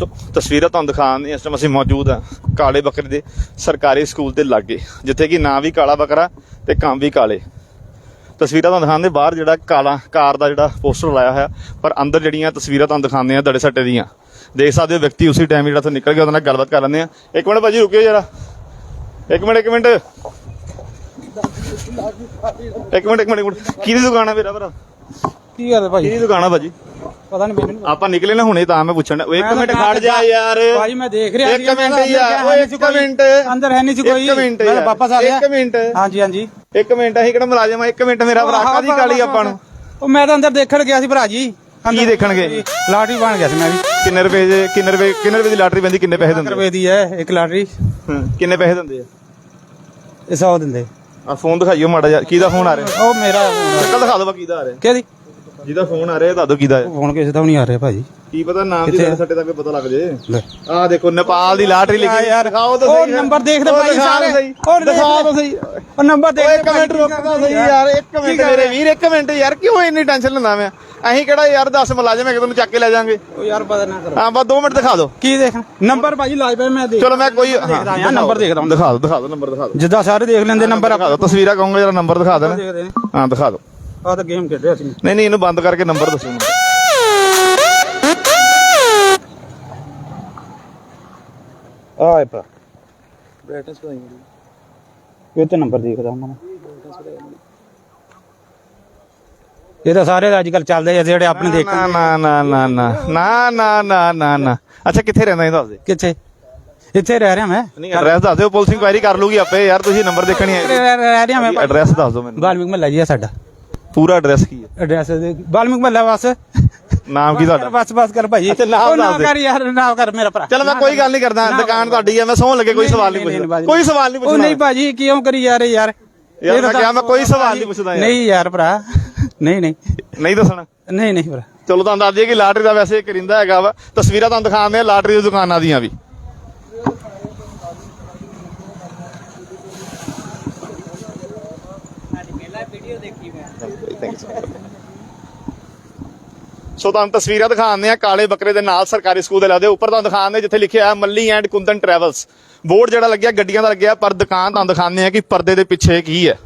ਸੋ ਤਸਵੀਰਾਂ ਤੁਹਾਨੂੰ ਦਿਖਾਉਂਦੇ ਇਸ ਟਾਈਮ ਅਸੀਂ ਮੌਜੂਦ ਹਾਂ ਕਾਲੇ ਬੱਕਰੇ ਦੇ ਸਰਕਾਰੀ ਸਕੂਲ ਦੇ ਲਾਗੇ, ਜਿੱਥੇ ਕਿ ਨਾਂ ਵੀ ਕਾਲਾ ਬੱਕਰਾ ਤੇ ਕੰਮ ਵੀ ਕਾਲੇ। ਤਸਵੀਰਾਂ ਤੁਹਾਨੂੰ ਦਿਖਾਉਂਦੇ ਬਾਹਰ ਜਿਹੜਾ ਕਾਲਾ ਕਾਰ ਦਾ ਜਿਹੜਾ ਪੋਸਟਰ ਲਾਇਆ ਹੋਇਆ, ਪਰ ਅੰਦਰ ਜਿਹੜੀਆਂ ਤਸਵੀਰਾਂ ਤੁਹਾਨੂੰ ਦਿਖਾਉਂਦੇ ਆ ਦੜੇ ਸੱਟੇ ਦੀਆਂ। ਦੇਖ ਸਕਦੇ ਹੋ ਵਿਅਕਤੀ ਉਸੇ ਟਾਈਮ ਜਿਹੜਾ ਤੋਂ ਨਿਕਲ ਗਿਆ, ਉਹਦੇ ਨਾਲ ਗੱਲਬਾਤ ਕਰ ਲੈਂਦੇ ਆ ਇੱਕ ਮਿੰਟ ਭਾਜੀ, ਰੁਕਿਓ ਜਰਾ। ਇੱਕ ਮਿੰਟ ਇੱਕ ਮਿੰਟ। ਇੱਕ ਮਿੰਟ ਇੱਕ ਮਿੰਟ ਇੱਕ ਮਿੰਟ। ਕਿਹਦੀ ਦੁਕਾਨ ਆ ਮੇਰਾ ਭਰਾ? ਕੀ ਗੱਲ ਹੈ ਭਾਜੀ ਕਿਹਦੀ ਦੁਕਾਨ ਆ ਭਾਜੀ? ਪਤਾ ਨਹੀਂ ਮੈਨੂੰ। ਆਪਾਂ ਨਿਕਲੇ ਨਾ ਹੁਣੇ ਤਾਂ ਮੈਂ ਪੁੱਛਣ ਓਏ ਇੱਕ ਮਿੰਟ ਖੜ ਜਾ ਯਾਰ। ਭਾਜੀ ਮੈਂ ਦੇਖ ਰਿਹਾ ਇੱਕ ਮੈਂ ਮਿੰਟ ਯਾਰ ਓਏ ਇੱਕ। ਮਿੰਟ। ਅੰਦਰ ਹੈ ਨਹੀਂ ਸੀ ਕੋਈ। ਇੱਕ ਮਿੰਟ ਯਾਰ, ਵਾਪਸ ਆ ਗਿਆ। ਇੱਕ ਮਿੰਟ। ਹਾਂਜੀ ਹਾਂਜੀ। ਇੱਕ ਮਿੰਟ ਅਸੀਂ ਕਿਹੜਾ ਮੁਲਾਜ਼ਮ ਆ? ਇੱਕ ਮਿੰਟ ਮੇਰਾ ਭਰਾ ਕਾਦੀ ਕਾਲੀ ਆਪਾਂ ਨੂੰ? ਉਹ ਮੈਂ ਤਾਂ ਅੰਦਰ ਦੇਖਣ ਗਿਆ ਸੀ ਭਰਾ ਜੀ। ਕੀ ਦੇਖਣਗੇ? ਲਾਟਰੀ ਬਣ ਗਿਆ ਸੀ ਮੈਂ ਵੀ। ਕਿੰਨੇ ਰੁਪਏ ਦੇ ਕਿੰਨੇ ਰੁਪਏ ਕਿੰਨੇ ਰੁਪਏ ਦੀ ਲਾਟਰੀ ਪੈਂਦੀ ਕਿੰਨੇ ਪੈਸੇ ਦਿੰਦੇ ਰੁਪਏ ਦੀ ਹੈ ਇੱਕ ਲਾਟਰੀ। ਕਿੰਨੇ ਪੈਸੇ ਦਿੰਦੇ ਆ? ਇਹ 100 ਦਿੰਦੇ। ਆ ਫੋਨ ਦਿਖਾਈਓ ਮਾੜਾ ਜਿਹਾ ਕਿਹਦਾ ਫੋਨ ਆ ਰਿਹਾ? ਉਹ ਮੇਰਾ ਸ਼ਕਲ ਦਿਖਾ ਦਿਓ ਕਿਹਦਾ ਆ ਰਿਹਾ। ਕਿਹਦੀ? ਜਿਹਦਾ ਫੋਨ ਆ ਰਿਹਾ ਦੱਸ ਦਿਓ ਕਿਹਦਾ ਹੈ। ਫੋਨ ਕਿਸੇ ਦਾ ਵੀ ਨਹੀਂ ਆ ਰਿਹਾ ਭਾਜੀ। ਕੀ ਪਤਾ ਨਾਮ ਦੀ ਕਿੱਥੇ ਆ? ਸਾਡੇ ਤੱਕ ਪਤਾ ਲੱਗ ਜੇ। ਲੈ। ਆ ਦੇਖੋ ਨੇਪਾਲ ਦੀ ਲਾਟਰੀ ਲਿਖੀ ਯਾਰ ਦਿਖਾਓ ਤਾਂ ਉਹ ਸਹੀ ਯਾਰ। ਨੰਬਰ ਦੇਖਦੇ ਉਹ ਭਾਈ ਸਾਰੇ। ਤਾਂ ਸਹੀ। ਉਹ ਦਿਖਾਓ ਤਾਂ ਸਹੀ। ਉਹ ਨੰਬਰ ਦੇਖ ਓਏ ਇੱਕ ਮਿੰਟ ਰੁਕਦਾ ਸਹੀ ਯਾਰ ਇੱਕ ਮਿੰਟ ਮੇਰੇ ਵੀਰ ਇੱਕ ਮਿੰਟ ਯਾਰ ਕਿਉਂ ਇੰਨੀ ਟੈਨਸ਼ਨ ਲੈਂਦਾ ਮੈਂ? ਅਸੀਂ ਕਿਹੜਾ ਯਾਰ 10 ਮੁਲਾਜ਼ਮ ਹੈ ਕਿ ਤੁਹਾਨੂੰ ਚੱਕ ਕੇ ਲੈ ਜਾਾਂਗੇ ਉਹ ਯਾਰ ਪਤਾ ਨਾ ਕਰੋ। ਹਾਂ ਬਸ 2 ਮਿੰਟ ਦਿਖਾ ਦਿਓ। ਕੀ ਦੇਖ? ਨੰਬਰ ਭਾਜੀ ਲਾਜ ਪਏ ਮੈਂ ਦੇਖ ਚਲੋ ਮੈਂ ਕੋਈ ਦੇਖਦਾ ਹਾਂ ਨੰਬਰ ਦੇਖਦਾ ਹੁੰਦਾ ਦਿਖਾ ਦਿਓ ਦਿਖਾ ਦਿਓ ਨੰਬਰ ਦਿਖਾ ਦਿਓ। ਜਿੱਦਾਂ ਸਾਰੇ ਦੇਖ ਲੈਂਦੇ ਨੰਬਰ ਦਿਖਾ ਦਿਓ ਤਸਵੀਰਾਂ ਕਹੂੰਗਾ ਜਰਾ ਨੰਬਰ ਦਿਖਾ ਦੇਣਾ। ਦੇਖਦੇ ਨੇ ਹਾਂ ਦਿਖਾ ਦਿਓ। ਆਹ ਤਾਂ ਗੇਮ ਖੇਡ ਰਿਹਾ ਸੀ। ਨਹੀਂ ਨਹੀਂ ਇਹਨੂੰ ਬੰਦ ਕਰਕੇ ਨੰਬਰ ਦੱਸੋ ਮੈਨੂੰ। ਆਏ ਪਾ ਬ੍ਰਾਈਟਨੈਸ ਵਧਾਈ ਇਹ ਤੇ ਨੰਬਰ ਦੇਖਦਾ ਹਾਂ ਇਹ ਤਾਂ ਸਾਰੇ ਅੱਜ ਕੱਲ ਚੱਲਦੇ ਆ ਜਿਹੜੇ ਆਪਣੇ ਦੇਖ ਨਾ ਨਾ ਨਾ ਨਾ ਨਾ। ਨਾ ਨਾ ਨਾ ਨਾ ਨਾ। ਅੱਛਾ ਕਿੱਥੇ ਰਹਿੰਦਾ ਇਹ ਦੱਸ ਦੇ। ਕਿੱਥੇ? ਇੱਥੇ ਰਹਿ ਰਿਹਾ ਮੈਂ। ਨਹੀਂ ਐਡਰੈਸ ਦੱਸ ਦਿਓ ਪੁਲਿਸ ਇਨਕੁਆਇਰੀ ਕਰ ਲੂਗੀ ਆਪੇ। ਯਾਰ ਤੁਸੀਂ ਨੰਬਰ ਦੇਖਣੀ ਹੈ ਰਹਿ ਰਹਿ ਰਿਹਾ ਮੈਂ ਐਡਰੈਸ ਦੱਸ ਦਿਓ ਮੈਨੂੰ। ਬਾਲਮਿਕ ਮਹੱਲਾ ਜੀ ਆ ਸਾਡਾ। ਪੂਰਾ ਐਡਰੈਸ ਕੀ ਹੈ? ਐਡਰੈਸ ਬਾਲਮਿਕ ਮਹੱਲਾ ਬਸ। ਨਾਮ ਕੀ ਤੁਹਾਡਾ? ਬਸ ਬਸ ਕਰ ਭਾਈ। ਅੱਛਾ, ਨਾਮ ਦੱਸ ਦੇ। ਕਰ ਯਾਰ ਨਾ ਕਰ ਮੇਰਾ ਭਰਾ। ਚਲੋ ਮੈਂ ਕੋਈ ਗੱਲ ਨਹੀਂ ਕਰਦਾ ਦੁਕਾਨ ਤੁਹਾਡੀ ਹੈ ਮੈਂ ਸੌਣ ਲੱਗੇ ਕੋਈ ਸਵਾਲ ਨਹੀਂ ਪੁੱਛਦਾ ਕੋਈ ਸਵਾਲ ਨਹੀਂ ਉਹ ਨਹੀਂ ਭਾਜੀ ਕਿਉਂ ਕਰੀ ਜਾ ਰਹੇ ਯਾਰ? ਯਾਰ ਮੈਂ ਤਾਂ ਕਿਹਾ ਮੈਂ ਕੋਈ ਸਵਾਲ ਨਹੀਂ ਪੁੱਛਦਾ ਯਾਰ। ਨਹੀਂ ਯਾਰ ਭਰਾ ਨਹੀਂ ਨਹੀਂ। ਨਹੀਂ ਦੱਸਣਾ। ਨਹੀਂ ਨਹੀਂ ਭਰਾ। ਚਲੋ ਤੁਹਾਨੂੰ ਦੱਸ ਦਈਏ ਕਿ ਲਾਟਰੀ ਦਾ ਵੈਸੇ ਕਰਿੰਦਾ ਹੈਗਾ ਵਾ। ਤਸਵੀਰਾਂ ਤੁਹਾਨੂੰ ਦਿਖਾਉਂਦੇ ਆ ਲਾਟਰੀ ਦੀ ਦੁਕਾਨਾਂ ਦੀਆਂ ਵੀ। ਸੋ ਤੁਹਾਨੂੰ ਤਸਵੀਰਾਂ ਦਿਖਾਉਂਦੇ ਆ ਕਾਲੇ ਬੱਕਰੇ ਦੇ ਨਾਲ ਸਰਕਾਰੀ ਸਕੂਲ ਦੇ ਲੱਗਦੇ। ਉੱਪਰ ਤੁਹਾਨੂੰ ਦਿਖਾਉਂਦੇ ਜਿੱਥੇ ਲਿਖਿਆ ਹੈ ਮੱਲੀ ਐਂਡ ਕੁੰਦਨ ਟਰੈਵਲਸ। ਬੋਰਡ ਜਿਹੜਾ ਲੱਗਿਆ, ਗੱਡੀਆਂ ਦਾ ਲੱਗਿਆ, ਪਰ ਦੁਕਾਨ ਤੁਹਾਨੂੰ ਦਿਖਾਉਂਦੇ ਆ ਕਿ ਪਰਦੇ ਦੇ ਪਿੱਛੇ ਕੀ ਹੈ।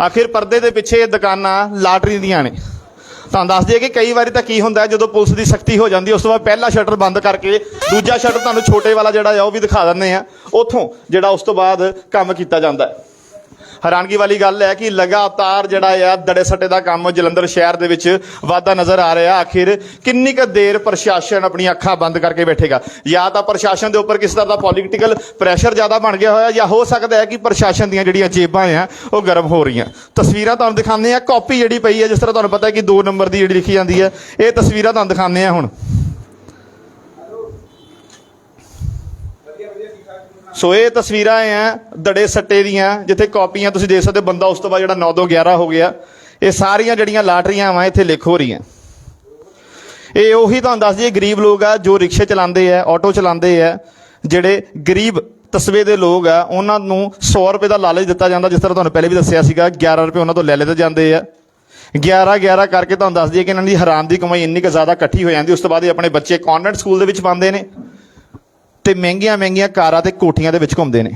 ਆਖਿਰ ਪਰਦੇ ਦੇ ਪਿੱਛੇ ਇਹ ਦੁਕਾਨਾਂ ਲਾਟਰੀ ਦੀਆਂ ਨੇ। ਤੁਹਾਨੂੰ ਦੱਸ ਦਈਏ ਕਿ ਕਈ ਵਾਰੀ ਤਾਂ ਕੀ ਹੁੰਦਾ ਜਦੋਂ ਪੁਲਿਸ ਦੀ ਸਖਤੀ ਹੋ ਜਾਂਦੀ ਉਸ ਤੋਂ ਬਾਅਦ ਪਹਿਲਾ ਸ਼ਟਰ ਬੰਦ ਕਰਕੇ ਦੂਜਾ ਸ਼ਟਰ ਤੁਹਾਨੂੰ ਛੋਟੇ ਵਾਲਾ ਜਿਹੜਾ ਆ, ਉਹ ਵੀ ਦਿਖਾ ਦਿੰਦੇ ਆ ਉੱਥੋਂ ਜਿਹੜਾ ਉਸ ਤੋਂ ਬਾਅਦ ਕੰਮ ਕੀਤਾ ਜਾਂਦਾ ਹੈ। ਹੈਰਾਨਗੀ ਵਾਲੀ ਗੱਲ ਹੈ ਕਿ ਲਗਾਤਾਰ ਜਿਹੜਾ ਆ ਦੜੇ ਸੱਟੇ ਦਾ ਕੰਮ ਜਲੰਧਰ ਸ਼ਹਿਰ ਦੇ ਵਿੱਚ ਵਾਧਾ ਨਜ਼ਰ ਆ ਰਿਹਾ। ਆਖਿਰ ਕਿੰਨੀ ਕੁ ਦੇਰ ਪ੍ਰਸ਼ਾਸਨ ਆਪਣੀਆਂ ਅੱਖਾਂ ਬੰਦ ਕਰਕੇ ਬੈਠੇਗਾ? ਜਾਂ ਤਾਂ ਪ੍ਰਸ਼ਾਸਨ ਦੇ ਉੱਪਰ ਕਿਸ ਤਰ੍ਹਾਂ ਦਾ ਪੋਲਿਟੀਕਲ ਪ੍ਰੈਸ਼ਰ ਜ਼ਿਆਦਾ ਬਣ ਗਿਆ ਹੋਇਆ, ਜਾਂ ਹੋ ਸਕਦਾ ਹੈ ਕਿ ਪ੍ਰਸ਼ਾਸਨ ਦੀਆਂ ਜਿਹੜੀਆਂ ਜੇਬਾਂ ਆ, ਉਹ ਗਰਮ ਹੋ ਰਹੀਆਂ? ਤਸਵੀਰਾਂ ਤੁਹਾਨੂੰ ਦਿਖਾਉਂਦੇ ਆ ਕਾਪੀ ਜਿਹੜੀ ਪਈ ਹੈ, ਜਿਸ ਤਰ੍ਹਾਂ ਤੁਹਾਨੂੰ ਪਤਾ ਹੈ ਕਿ 2 ਨੰਬਰ ਦੀ ਜਿਹੜੀ ਲਿਖੀ ਜਾਂਦੀ ਹੈ, ਇਹ ਤਸਵੀਰਾਂ ਤੁਹਾਨੂੰ ਦਿਖਾਉਂਦੇ ਆ ਹੁਣ। ਸੋ ਇਹ ਤਸਵੀਰਾਂ ਆ ਦੜੇ ਸੱਟੇ ਦੀਆਂ ਜਿੱਥੇ ਕਾਪੀਆਂ ਤੁਸੀਂ ਦੇਖ ਸਕਦੇ ਹੋ, ਬੰਦਾ ਉਸ ਤੋਂ ਬਾਅਦ ਜਿਹੜਾ 9 ਤੋਂ 11 ਹੋ ਗਿਆ। ਇਹ ਸਾਰੀਆਂ ਜਿਹੜੀਆਂ ਲਾਟਰੀਆਂ ਵਾ ਇੱਥੇ ਲਿਖ ਹੋ ਰਹੀਆਂ। ਇਹ ਉਹੀ ਤੁਹਾਨੂੰ ਦੱਸ ਦਈਏ ਗਰੀਬ ਲੋਕ ਆ ਜੋ ਰਿਕਸ਼ੇ ਚਲਾਉਂਦੇ ਆ ਆਟੋ ਚਲਾਉਂਦੇ ਆ ਜਿਹੜੇ ਗਰੀਬ ਤਸਵੇ ਦੇ ਲੋਕ ਆ ਉਹਨਾਂ ਨੂੰ 100 ਰੁਪਏ ਦਾ ਲਾਲਚ ਦਿੱਤਾ ਜਾਂਦਾ ਜਿਸ ਤਰ੍ਹਾਂ ਤੁਹਾਨੂੰ ਪਹਿਲੇ ਵੀ ਦੱਸਿਆ ਸੀਗਾ 11 ਰੁਪਏ ਉਹਨਾਂ ਤੋਂ ਲੈ ਲਏ ਜਾਂਦੇ ਆ। 11 11 ਕਰਕੇ ਤੁਹਾਨੂੰ ਦੱਸ ਦਈਏ ਕਿ ਇਹਨਾਂ ਦੀ ਹਰਾਮ ਦੀ ਕਮਾਈ ਇੰਨੀ ਕੁ ਜ਼ਿਆਦਾ ਇਕੱਠੀ ਹੋ ਜਾਂਦੀ ਉਸ ਤੋਂ ਬਾਅਦ ਇਹ ਆਪਣੇ ਬੱਚੇ ਕਨਵੈਂਟ ਸਕੂਲ ਦੇ ਵਿੱਚ ਪਾਉਂਦੇ ਨੇ। ਤੇ ਮਹਿੰਗੀਆਂ ਮਹਿੰਗੀਆਂ ਕਾਰਾਂ ਤੇ ਕੋਠੀਆਂ ਦੇ ਵਿੱਚ ਘੁੰਮਦੇ ਨੇ।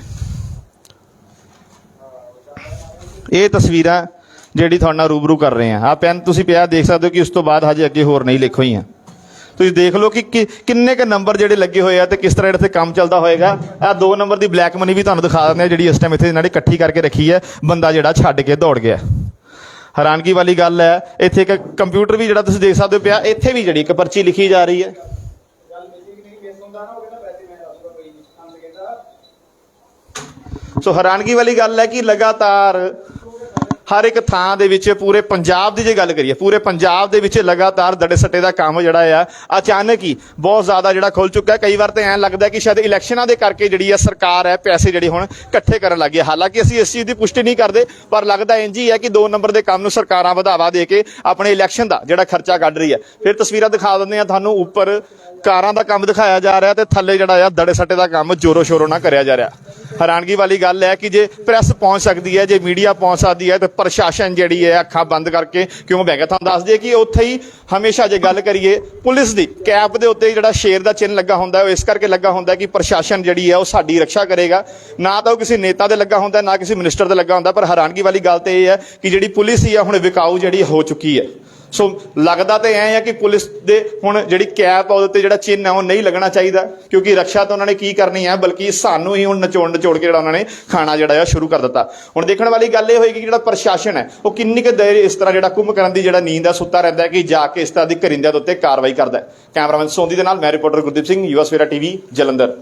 ਇਹ ਤਸਵੀਰਾਂ ਜਿਹੜੀ ਤੁਹਾਡੇ ਨਾਲ ਰੂਬਰੂ ਕਰ ਰਹੇ ਆ ਆ ਪੈਨ ਤੁਸੀਂ ਪਿਆ, ਦੇਖ ਸਕਦੇ ਹੋ ਕਿ ਉਸ ਤੋਂ ਬਾਅਦ ਹਜੇ ਅੱਗੇ ਹੋਰ ਨਹੀਂ ਲਿਖ ਹੋਈਆਂ ਤੁਸੀਂ ਦੇਖ ਲਓ ਕਿ ਕਿ- ਕਿੰਨੇ ਕ ਨੰਬਰ ਜਿਹੜੇ ਲੱਗੇ ਹੋਏ ਆ ਤੇ ਕਿਸ ਤਰ੍ਹਾਂ ਇੱਥੇ ਕੰਮ ਚੱਲਦਾ ਹੋਏਗਾ। ਆ ਦੋ ਨੰਬਰ ਦੀ ਬਲੈਕ ਮਨੀ ਵੀ ਤੁਹਾਨੂੰ ਦਿਖਾ ਦਿੰਦੇ ਆ ਜਿਹੜੀ ਇਸ ਟਾਈਮ ਇੱਥੇ ਇਹਨਾਂ ਨੇ ਇਕੱਠੀ ਕਰਕੇ ਰੱਖੀ ਹੈ ਬੰਦਾ ਜਿਹੜਾ ਛੱਡ ਕੇ ਦੌੜ ਗਿਆ। ਹੈਰਾਨਗੀ ਵਾਲੀ ਗੱਲ ਹੈ, ਇੱਥੇ ਇੱਕ ਕੰਪਿਊਟਰ ਵੀ ਜਿਹੜਾ ਤੁਸੀਂ ਦੇਖ ਸਕਦੇ ਹੋ ਪਿਆ, ਇੱਥੇ ਵੀ ਜਿਹੜੀ ਇੱਕ ਪਰਚੀ ਲਿਖੀ ਜਾ ਰਹੀ ਹੈ। ਸੋ ਹੈਰਾਨਗੀ ਵਾਲੀ ਗੱਲ ਹੈ ਕਿ ਲਗਾਤਾਰ ਹਰ ਇੱਕ ਥਾਂ ਦੇ ਵਿੱਚ ਪੂਰੇ ਪੰਜਾਬ ਦੀ ਜੇ ਗੱਲ ਕਰੀਏ, ਪੂਰੇ ਪੰਜਾਬ ਦੇ ਵਿੱਚ ਲਗਾਤਾਰ ਦੜੇ ਸੱਟੇ ਦਾ ਕੰਮ ਜਿਹੜਾ ਆ, ਅਚਾਨਕ ਹੀ ਬਹੁਤ ਜ਼ਿਆਦਾ ਜਿਹੜਾ ਖੁੱਲ ਚੁੱਕਾ ਕਈ ਵਾਰ ਤਾਂ ਐਂ ਲੱਗਦਾ ਕਿ ਸ਼ਾਇਦ ਇਲੈਕਸ਼ਨਾਂ ਦੇ ਕਰਕੇ ਜਿਹੜੀ ਆ ਸਰਕਾਰ ਹੈ, ਪੈਸੇ ਜਿਹੜੇ ਹੁਣ ਇਕੱਠੇ ਕਰਨ ਲੱਗੀ ਹੈ। ਹਾਲਾਂਕਿ ਅਸੀਂ ਇਸ ਚੀਜ਼ ਦੀ ਪੁਸ਼ਟੀ ਨਹੀਂ ਕਰਦੇ, ਪਰ ਲੱਗਦਾ ਇੰਜ ਹੀ ਹੈ ਕਿ ਦੋ ਨੰਬਰ ਦੇ ਕੰਮ ਨੂੰ ਸਰਕਾਰਾਂ ਵਧਾਵਾ ਦੇ ਕੇ ਆਪਣੇ ਇਲੈਕਸ਼ਨ ਦਾ ਜਿਹੜਾ ਖਰਚਾ ਕੱਢ ਰਹੀ ਹੈ। ਫਿਰ ਤਸਵੀਰਾਂ ਦਿਖਾ ਦਿੰਦੇ ਆ ਤੁਹਾਨੂੰ, ਉੱਪਰ ਕਾਰਾਂ ਦਾ ਕੰਮ ਦਿਖਾਇਆ ਜਾ ਰਿਹਾ ਤੇ ਥੱਲੇ ਜਿਹੜਾ ਆ ਦੜੇ ਸੱਟੇ ਦਾ ਕੰਮ ਜੋਰੋ ਸ਼ੋਰੋ ਨਾਲ ਕਰਿਆ ਜਾ ਰਿਹਾ। ਹੈਰਾਨਗੀ ਵਾਲੀ ਗੱਲ ਹੈ ਕਿ ਜੇ ਪ੍ਰੈਸ ਪਹੁੰਚ ਸਕਦੀ ਹੈ, ਜੇ ਮੀਡੀਆ ਪਹੁੰਚ ਸਕਦੀ ਹੈ, ਤੇ ਪ੍ਰਸ਼ਾਸਨ ਜਿਹੜੀ ਹੈ ਅੱਖਾਂ ਬੰਦ ਕਰਕੇ ਕਿਉਂ ਬਹਿ ਗਿਆ? ਤੁਹਾਨੂੰ ਦੱਸ ਦਈਏ ਕਿ ਉੱਥੇ ਹੀ ਹਮੇਸ਼ਾ ਜੇ ਗੱਲ ਕਰੀਏ, ਪੁਲਿਸ ਦੀ ਕੈਪ ਦੇ ਉੱਤੇ ਜਿਹੜਾ ਸ਼ੇਰ ਦਾ ਚਿੰਨ੍ਹ ਲੱਗਾ ਹੁੰਦਾ ਉਹ ਇਸ ਕਰਕੇ ਲੱਗਾ ਹੁੰਦਾ ਕਿ ਪ੍ਰਸ਼ਾਸਨ ਜਿਹੜੀ ਹੈ ਉਹ ਸਾਡੀ ਰੱਖਿਆ ਕਰੇਗਾ। ਨਾ ਤਾਂ ਉਹ ਕਿਸੇ ਨੇਤਾ ਦੇ ਲੱਗਾ ਹੁੰਦਾ, ਨਾ ਕਿਸੇ ਮਿਨਿਸਟਰ ਦੇ ਲੱਗਾ ਹੁੰਦਾ, ਪਰ ਹੈਰਾਨਗੀ ਵਾਲੀ ਗੱਲ ਤੇ ਇਹ ਹੈ ਕਿ ਜਿਹੜੀ ਪੁਲਿਸ ਹੀ ਆ, ਹੁਣ ਵਿਕਾਊ ਜਿਹੜੀ ਹੋ ਚੁੱਕੀ ਹੈ। ਸੋ ਲੱਗਦਾ ਤੇ ਐ ਆ ਕਿ ਪੁਲਿਸ ਦੇ ਹੁਣ ਜਿਹੜੀ ਕੈਪ ਆ, ਉਹਦੇ ਉੱਤੇ ਜਿਹੜਾ ਚਿੰਨ੍ਹ ਹੈ ਉਹ ਨਹੀਂ ਲੱਗਣਾ ਚਾਹੀਦਾ, ਕਿਉਂਕਿ ਰੱਖਿਆ ਤਾਂ ਉਹਨਾਂ ਨੇ ਕੀ ਕਰਨੀ ਹੈ ਬਲਕਿ ਸਾਨੂੰ ਹੀ ਹੁਣ ਨਚੋੜ ਨਚੋੜ ਕੇ ਜਿਹੜਾ ਉਹਨਾਂ ਨੇ ਖਾਣਾ ਜਿਹੜਾ ਆ, ਸ਼ੁਰੂ ਕਰ ਦਿੱਤਾ। ਹੁਣ ਦੇਖਣ ਵਾਲੀ ਗੱਲ ਇਹ ਹੋਏਗੀ ਕਿ ਜਿਹੜਾ ਪ੍ਰਸ਼ਾਸਨ ਹੈ ਉਹ ਕਿੰਨੀ ਕੁ ਦੇਰ ਇਸ ਤਰ੍ਹਾਂ ਜਿਹੜਾ ਕੁੰਭ ਕਰਨ ਦੀ ਜਿਹੜਾ ਨੀਂਦ ਆ, ਸੁੱਤਾ ਰਹਿੰਦਾ ਹੈ ਕਿ ਜਾ ਕੇ ਇਸ ਤਰ੍ਹਾਂ ਦੀ ਕਰਿੰਦਿਆਂ ਦੇ ਉੱਤੇ ਕਾਰਵਾਈ ਕਰਦਾ ਕੈਮਰਾਮੈਨ ਸੋਂਦੀ ਦੇ ਨਾਲ ਮੈਂ ਰਿਪੋਰਟਰ ਗੁਰਦੀਪ ਸਿੰਘ ਯੂਐਸ ਵੇਰਾ ਟੀਵੀ, ਜਲੰਧਰ।